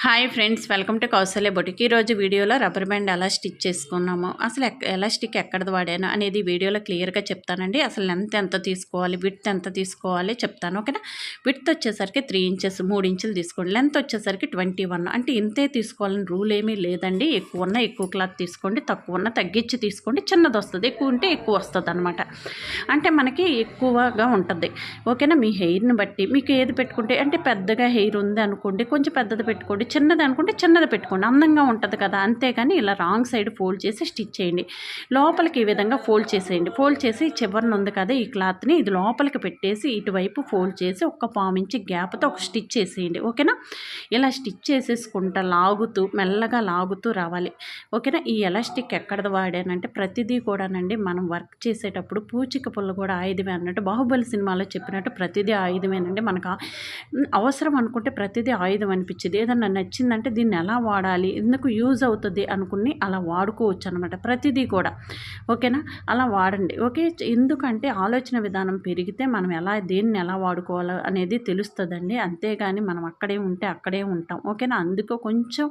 Hi friends welcome to Kausalya బొటికి. ఈరోజు వీడియోలో rubber band ఎలా స్టిచ్ చేసుకున్నాము అసలు ఎక్- ఎలా స్టిక్ ఎక్కడది వాడాను అనేది వీడియోలో క్లియర్గా చెప్తానండి. అసలు లెంత్ ఎంత తీసుకోవాలి విడ్త్ ఎంత తీసుకోవాలి చెప్తాను ఓకేనా? విడ్త్ వచ్చేసరికి త్రీ ఇంచెస్ మూడు ఇంచులు తీసుకోండి. లెంత్ వచ్చేసరికి ట్వంటీ వన్. అంటే ఇంతే తీసుకోవాలని రూల్ ఏమీ లేదండి. ఎక్కువ ఉన్న ఎక్కువ క్లాత్ తీసుకోండి తక్కువ ఉన్న తగ్గించి తీసుకోండి. చిన్నది వస్తుంది ఎక్కువ ఉంటే ఎక్కువ వస్తుంది అనమాట అంటే మనకి ఎక్కువగా ఉంటుంది ఓకేనా? మీ హెయిర్ని బట్టి. మీకు ఏది పెట్టుకుంటే అంటే పెద్దగా హెయిర్ ఉంది అనుకోండి కొంచెం పెద్దది పెట్టుకోండి చిన్నది అనుకుంటే చిన్నది పెట్టుకోండి. అందంగా ఉంటుంది కదా. అంతేగాని ఇలా రాంగ్ సైడ్ ఫోల్డ్ చేసి స్టిచ్ చేయండి. లోపలికి ఈ విధంగా ఫోల్డ్ చేసేయండి. ఫోల్డ్ చేసి చివరిన ఉంది కదా ఈ క్లాత్ని ఇది లోపలికి పెట్టేసి ఇటువైపు ఫోల్డ్ చేసి ఒక్క పామించి గ్యాప్తో ఒక స్టిచ్ చేసేయండి. ఓకేనా? ఇలా స్టిచ్ చేసేసుకుంటా లాగుతూ మెల్లగా లాగుతూ రావాలి. ఓకేనా? ఈ ఎలాస్టిక్ ఎక్కడది వాడానంటే ప్రతిదీ కూడానండి మనం వర్క్ చేసేటప్పుడు పూచిక పుల్ల కూడా ఆయుధమే అన్నట్టు బాహుబలి సినిమాలో చెప్పినట్టు ప్రతిదీ ఆయుధమేనండి. మనకు అవసరం అనుకుంటే ప్రతిదీ ఆయుధం అనిపించింది. ఏదన్నా నచ్చిందంటే దీన్ని ఎలా వాడాలి? ఎందుకు యూజ్ అవుతుంది అనుకుని అలా వాడుకోవచ్చు అనమాట ప్రతిదీ కూడా. ఓకేనా? అలా వాడండి. ఓకే? ఎందుకంటే ఆలోచన విధానం పెరిగితే మనం ఎలా దేన్ని ఎలా వాడుకోవాలో అనేది తెలుస్తుందండి. అంతేగాని మనం అక్కడే ఉంటే అక్కడే ఉంటాం. ఓకేనా? అందుకో కొంచెం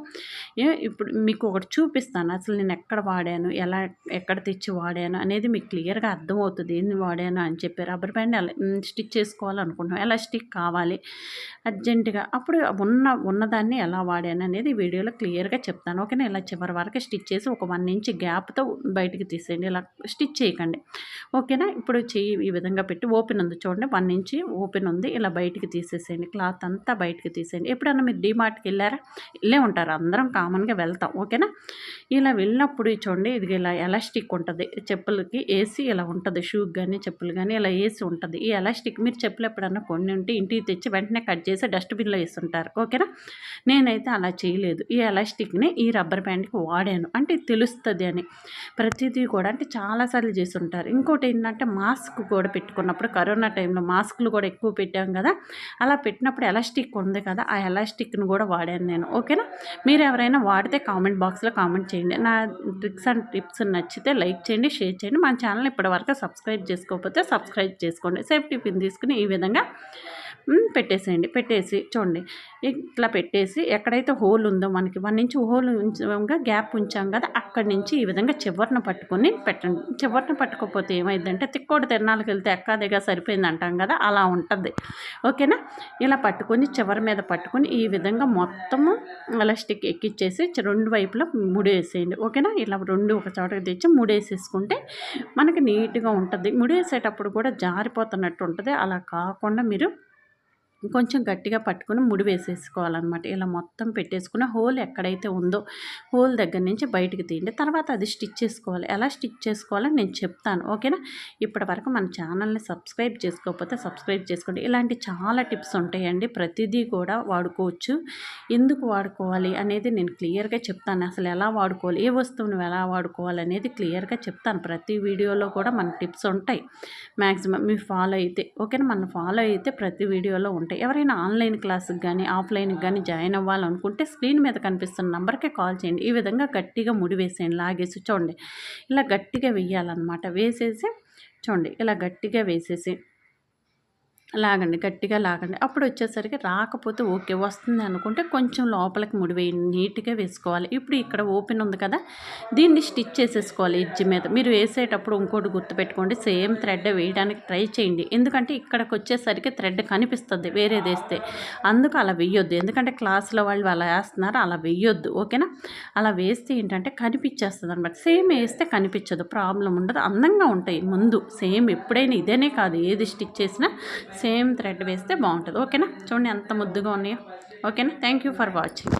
ఏ ఇప్పుడు మీకు ఒకటి చూపిస్తాను. అసలు నేను ఎక్కడ వాడాను? ఎలా ఎక్కడ తెచ్చి వాడాను? అనేది మీకు క్లియర్గా అర్థమవుతుంది. ఏంది వాడాను అని చెప్పి రబ్బర్ బ్యాండ్ ఎలా స్టిచ్ చేసుకోవాలనుకుంటున్నాం. ఎలా స్టిక్ కావాలి? అర్జెంటుగా. అప్పుడు ఉన్న ఉన్నదాన్ని ఎలా వాడాను అనేది వీడియోలో క్లియర్గా చెప్తాను. ఓకేనా? ఇలా చివరి వరకు స్టిచ్ చేసి ఒక వన్ ఇంచ్ గ్యాప్తో బయటికి తీసేయండి. ఇలా స్టిచ్ చేయకండి. ఓకేనా? ఇప్పుడు చెయ్యి ఈ విధంగా పెట్టి ఓపెన్ ఉంది చూడండి. వన్ ఇంచ్ ఓపెన్ ఉంది. ఇలా బయటికి తీసేసేయండి. క్లాత్ అంతా బయటికి తీసేయండి. ఎప్పుడన్నా మీరు డీమార్ట్కి వెళ్ళారా? వెళ్ళే ఉంటారు. అందరం కామన్గా వెళ్తాం. ఓకేనా? ఇలా వెళ్ళినప్పుడు చూడండి ఇది ఇలా ఎలాస్టిక్ ఉంటుంది. చెప్పులకి వేసి ఇలా ఉంటుంది. షూకి కానీ చెప్పులు కానీ ఇలా వేసి ఉంటుంది. ఈ ఎలాస్టిక్ మీరు చెప్పులు ఎప్పుడన్నా కొన్ని ఉంటే ఇంటికి తెచ్చి వెంటనే కట్ చేసి డస్ట్బిన్లో వేస్తుంటారు ఓకేనా? నేను నేనైతే అలా చేయలేదు. ఈ ఎలాస్టిక్ని ఈ రబ్బర్ బ్యాండ్కి వాడాను. అంటే తెలుస్తుంది అని. ప్రతిదీ కూడా అంటే చాలాసార్లు చేసి ఉంటారు ఇంకోటి ఏంటంటే మాస్క్ కూడా పెట్టుకున్నప్పుడు కరోనా టైంలో మాస్కులు కూడా ఎక్కువ పెట్టాం కదా. అలా పెట్టినప్పుడు ఎలాస్టిక్ ఉంది కదా. ఆ ఎలాస్టిక్ని కూడా వాడాను నేను. ఓకేనా? మీరు ఎవరైనా వాడితే కామెంట్ బాక్స్లో కామెంట్ చేయండి. నా ట్రిక్స్ అండ్ టిప్స్ నచ్చితే లైక్ చేయండి షేర్ చేయండి. మన ఛానల్ ఇప్పటివరకు సబ్స్క్రైబ్ చేసుకోకపోతే సబ్స్క్రైబ్ చేసుకోండి. సేఫ్టీ పిన్ తీసుకుని ఈ విధంగా పెట్టేసేయండి. పెట్టేసి చూడండి. ఇట్లా పెట్టేసి ఎక్కడైతే హోల్ ఉందో మనకి వన్ ఇంచ్ హోల్ ఉంచగా గ్యాప్ ఉంచాం కదా అక్కడి నుంచి ఈ విధంగా చివరిన పట్టుకొని పెట్టండి. చివరిన పట్టుకోకపోతే ఏమైందంటే తిక్కోటి తిరణాలకు వెళ్తే ఎక్కాదిగా సరిపోయింది అంటాం కదా అలా ఉంటుంది. ఓకేనా? ఇలా పట్టుకొని చివరి మీద పట్టుకొని ఈ విధంగా మొత్తము ఎలాస్టిక్ ఎక్కిచ్చేసి రెండు వైపులా ముడేసేయండి. ఓకేనా? ఇలా రెండు ఒక చోటకి తెచ్చి ముడేసేసుకుంటే మనకి నీట్గా ఉంటుంది. ముడేసేటప్పుడు కూడా జారిపోతున్నట్టు ఉంటుంది. అలా కాకుండా మీరు కొంచెం గట్టిగా పట్టుకుని ముడి వేసేసుకోవాలన్నమాట. ఇలా మొత్తం పెట్టేసుకుని హోల్ ఎక్కడైతే ఉందో హోల్ దగ్గర నుంచి బయటకు తీయండి. తర్వాత అది స్టిచ్ చేసుకోవాలి. ఎలా స్టిచ్ చేసుకోవాలో నేను చెప్తాను. ఓకేనా? ఇప్పటి వరకు మన ఛానల్ని సబ్స్క్రైబ్ చేసుకోకపోతే సబ్స్క్రైబ్ చేసుకోండి. ఇలాంటి చాలా టిప్స్ ఉంటాయండి. ప్రతిదీ కూడా వాడుకోవచ్చు. ఎందుకు వాడుకోవాలి అనేది నేను క్లియర్గా చెప్తాను. అసలు ఎలా వాడుకోవాలి? ఏ వస్తువును ఎలా వాడుకోవాలి అనేది క్లియర్గా చెప్తాను. ప్రతి వీడియోలో కూడా మన టిప్స్ ఉంటాయి. మ్యాక్సిమం మీరు ఫాలో అయితే. ఓకేనా? మన ఫాలో అయితే ప్రతి వీడియోలో ఉంటాయి. ఎవరైనా ఆన్లైన్ క్లాస్కి కానీ ఆఫ్లైన్కి కానీ జాయిన్ అవ్వాలనుకుంటే స్క్రీన్ మీద కనిపిస్తున్న నెంబర్కే కాల్ చేయండి. ఈ విధంగా గట్టిగా ముడి వేసేయండి లాగేసి చూడండి. ఇలా గట్టిగా వేయాలన్నమాట. వేసేసి చూడండి ఇలా గట్టిగా వేసేసి లాగండి గట్టిగా లాగండి. అప్పుడు వచ్చేసరికి రాకపోతే ఓకే వస్తుంది అనుకుంటే కొంచెం లోపలికి ముడివేయండి నీట్గా వేసుకోవాలి. ఇప్పుడు ఇక్కడ ఓపెన్ ఉంది కదా దీన్ని స్టిచ్ చేసేసుకోవాలి ఎడ్జ్ మీద. మీరు వేసేటప్పుడు ఇంకోటి గుర్తుపెట్టుకోండి సేమ్ థ్రెడ్ వేయడానికి ట్రై చేయండి. ఎందుకంటే ఇక్కడికి వచ్చేసరికి థ్రెడ్ కనిపిస్తుంది వేరేది వేస్తే. అందుకు అలా వేయొద్దు. ఎందుకంటే క్లాస్లో వాళ్ళు అలా వేస్తున్నారు అలా వేయొద్దు. ఓకేనా? అలా వేస్తే ఏంటంటే కనిపించేస్తుంది అనమాట సేమ్ వేస్తే కనిపించదు ప్రాబ్లం ఉండదు అందంగా ఉంటాయి ముందు. సేమ్ ఎప్పుడైనా ఇదేనే కాదు ఏది స్టిచ్ చేసినా సేమ్ థ్రెడ్ వేస్తే బాగుంటుంది. ఓకేనా చూడండి ఎంత ముద్దుగా ఉన్నాయో. ఓకేనా థ్యాంక్ యూ ఫర్ వాచింగ్